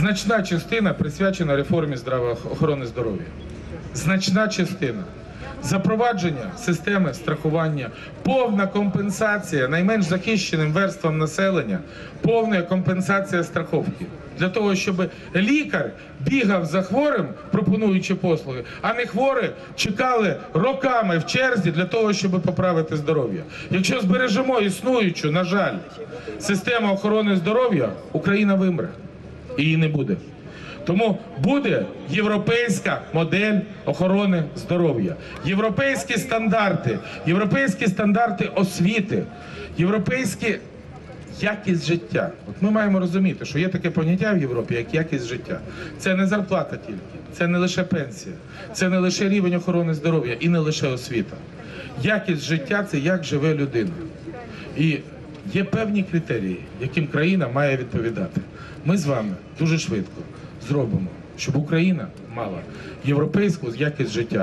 Значна частина присвячена реформі охорони здоров'я. Значна частина. Запровадження системи страхування, повна компенсація найменш захищеним верствам населення, повна компенсація страховки. Для того, щоб лікар бігав за хворим, пропонуючи послуги, а не хворі чекали роками в черзі для того, щоб поправити здоров'я. Якщо збережемо існуючу, на жаль, систему охорони здоров'я, Україна вимре її не буде. Тому буде європейська модель охорони здоров'я, європейські стандарти, європейські стандарти освіти, європейські якість життя. От ми маємо розуміти, що є таке поняття в Європі, як якість життя. Це не зарплата тільки, це не лише пенсія, це не лише рівень охорони здоров'я і не лише освіта. Якість життя це як живе людина. І є певні критерії, яким країна має відповідати. Ми з вами дуже швидко зробимо, щоб Україна мала європейську якість життя.